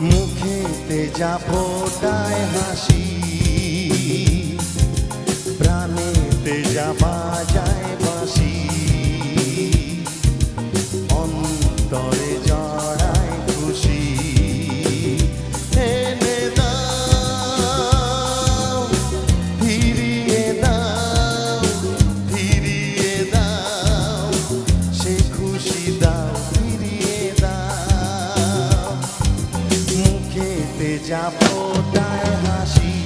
মুখেতে যা ফোটায় হাসি। যাব তাই হাসি।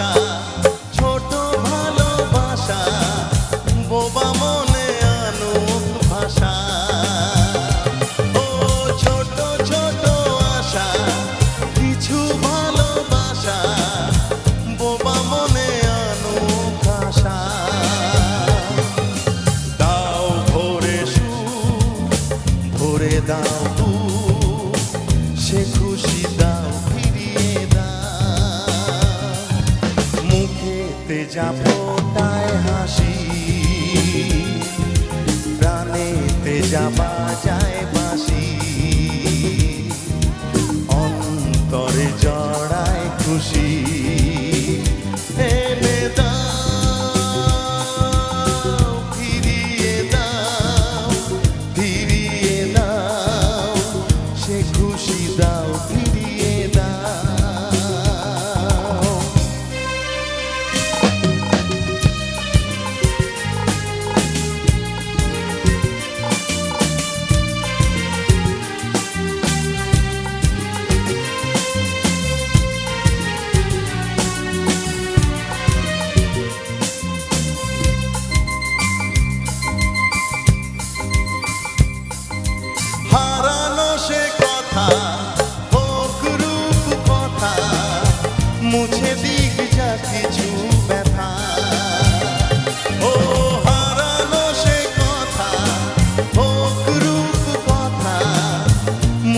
আশা। চাপটায় হাসি। প্রাণেতে যাবা যায় বাসি অন্তরে জড়ায় খুশি।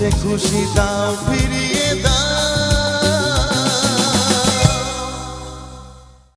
সে খুশি দাও ফিরে